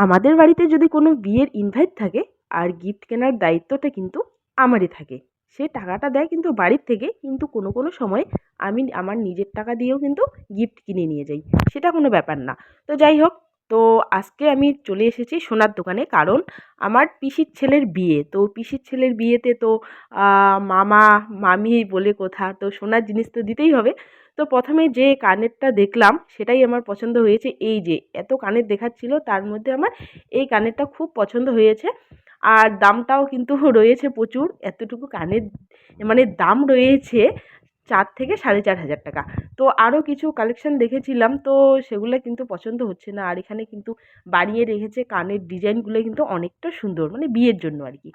আমাদের বাড়িতে যদি কোনো বিয়ের ইনভাইট থাকে, আর গিফট কেনার দায়িত্বটা কিন্তু আমারই থাকে। সে টাকাটা দেয় কিন্তু বাড়ির থেকে, কিন্তু কোনো কোনো সময় আমি আমার নিজের টাকা দিয়েও কিন্তু গিফট কিনে নিয়ে যাই। সেটা কোনো ব্যাপার না। তো যাই হোক তো আজকে আমি চলে এসেছি সোনার দোকানে কারণ আমার পিসির ছেলের বিয়ে। তো পিসির ছেলের বিয়েতে তো মামা, মামি বলে কথা। তো সোনার জিনিস তো দিতেই হবে। তো প্রথমে যে কানেরটা দেখলাম, সেটাই আমার পছন্দ হয়েছে। এই যে, এত কানের দেখাচ্ছিল, তার মধ্যে আমার এই কানেরটা খুব পছন্দ হয়েছে। আর দামটাও কিন্তু রয়েছে প্রচুর। এতটুকু কানের মানে দাম রয়েছে চার থেকে সাড়ে চার হাজার টাকা। তো আরও কিছু কালেকশান দেখেছিলাম, তো সেগুলো কিন্তু পছন্দ হচ্ছে না। আর এখানে কিন্তু বাড়িয়ে রেখেছে কানের ডিজাইনগুলো কিন্তু অনেকটা সুন্দর মানে বিয়ের জন্য আর কি।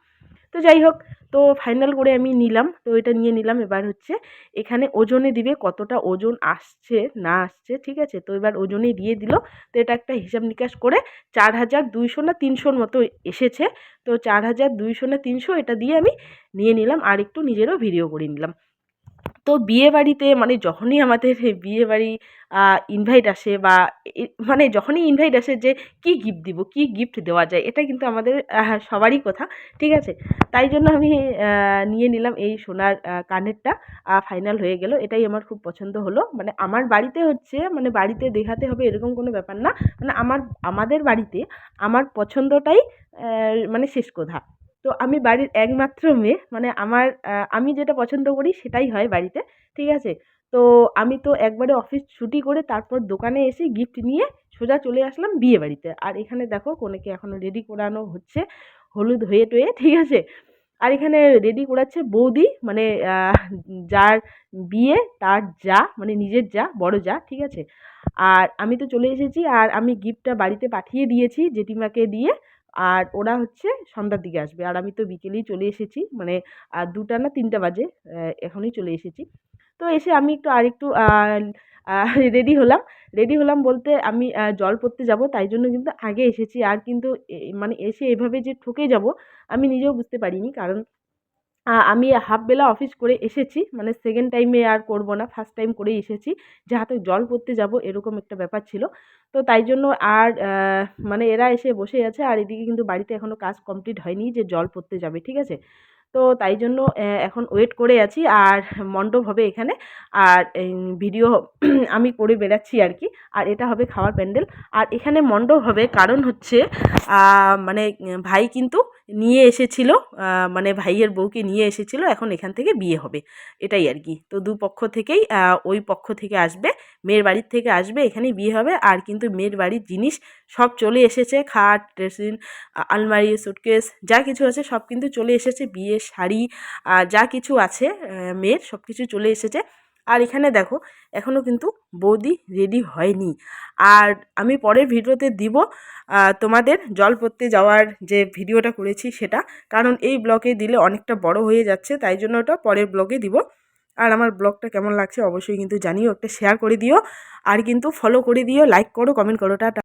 তো যাই হোক, তো ফাইনাল করে আমি নিলাম। তো এটা নিয়ে নিলাম, এবার হচ্ছে এখানে ওজনে দিবে কতটা ওজন আসছে, না আসছে, ঠিক আছে? তো এবার ওজনে দিয়ে দিল। তো এটা একটা হিসাব নিকাশ করে চার হাজার দুইশো না তিনশোর মতো এসেছে। তো চার হাজার দুইশো না তিনশো এটা দিয়ে আমি নিয়ে নিলাম। আর একটু নিজেরও ভিডিও করে নিলাম। তো বিয়েবাড়িতে মানে যখনই আমাদের বিয়েবাড়ি ইনভাইট আসে বা মানে যখনই ইনভাইট আসে যে কী গিফট দিব, কী গিফট দেওয়া যায়, এটা কিন্তু আমাদের সবারই কথা, ঠিক আছে? তাই জন্য আমি নিয়ে নিলাম এই সোনার কানেরটা ফাইনাল হয়ে গেল, এটাই আমার খুব পছন্দ হলো। মানে আমার বাড়িতে হচ্ছে মানে বাড়িতে দেখাতে হবে এরকম কোনো ব্যাপার না। মানে আমার, আমাদের বাড়িতে আমার পছন্দটাই মানে শেষ কথা। তো আমি বাড়ির একমাত্র মেয়ে। মানে আমার আমি যেটা পছন্দ করি সেটাই হয় বাড়িতে, ঠিক আছে? তো আমি তো একবারে অফিস ছুটি করে তারপর দোকানে এসে গিফট নিয়ে সোজা চলে আসলাম বিয়ে বাড়িতে। আর এখানে দেখো কনেকে এখনও রেডি করানো হচ্ছে, হলুদ হয়ে টয়ে, ঠিক আছে? আর এখানে রেডি করাচ্ছে বৌদি মানে যার বিয়ে, তার যা মানে নিজের যা, বড় যা, ঠিক আছে? আর আমি তো চলে এসেছি, আর আমি গিফটটা বাড়িতে পাঠিয়ে দিয়েছি জেঠিমাকে দিয়ে। আর ওরা হচ্ছে সন্ধ্যার দিকে আসবে। আর আমি তো বিকেলেই চলে এসেছি। মানে দুটা না তিনটা বাজে এখনই চলে এসেছি। তো এসে আমি একটু আরেকটু রেডি হলাম। রেডি হলাম বলতে আমি জল পড়তে যাব, তাই জন্য কিন্তু আগে এসেছি। আর কিন্তু মানে এসে এভাবে যে ঠকে যাব, আমি নিজেও বুঝতে পারিনি। কারণ আমি হাফবেলা অফিস করে এসেছি। মানে সেকেন্ড টাইমে আর করব না ফার্স্ট টাইম করে এসেছি। যে হাতে জল পড়তে যাব, এরকম একটা ব্যাপার ছিল। তো তাই জন্য আর মানে এরা এসে বসে আছে। আর এদিকে কিন্তু বাড়িতে এখনও কাজ কমপ্লিট হয়নি যে জল পড়তে যাবে, ঠিক আছে? তো তাই জন্য এখন ওয়েট করে আছি। আর মণ্ডপ হবে এখানে। আর ভিডিও আমি করে বেড়াচ্ছি আর কি। আর এটা হবে খাওয়ার প্যান্ডেল। আর এখানে মণ্ডপ হবে কারণ হচ্ছে মানে ভাই কিন্তু নিয়ে এসেছিল মানে ভাইয়ের বউকে নিয়ে এসেছিল। এখন এখান থেকে বিয়ে হবে। এটাই আর কি। তো দু পক্ষ থেকেই ওই পক্ষ থেকে আসবে। মেয়ের বাড়ির থেকে আসবে, এখানেই বিয়ে হবে। আর কিন্তু মেয়ের বাড়ির জিনিস সব চলে এসেছে। খাট, ড্রেসিং আলমারি সুটকেস যা কিছু আছে সব কিন্তু চলে এসেছে। বিয়ের শাড়ি যা কিছু আছে মেয়ের সব কিছু চলে এসেছে। আর এখানে দেখো এখনও কিন্তু বৌদি রেডি হয়নি। আর আমি পরের ভিডিওতে দিব তোমাদের জল পড়তে যাওয়ার যে ভিডিওটা করেছি সেটা। কারণ এই ব্লগে দিলে অনেকটা বড় হয়ে যাচ্ছে, তাই জন্য ওটা পরের ব্লগে দিব। আর আমার ব্লগটা কেমন লাগছে অবশ্যই কিন্তু জানিও, একটা শেয়ার করে দিও। আর কিন্তু ফলো করে দিও লাইক করো কমেন্ট করো, টাটা।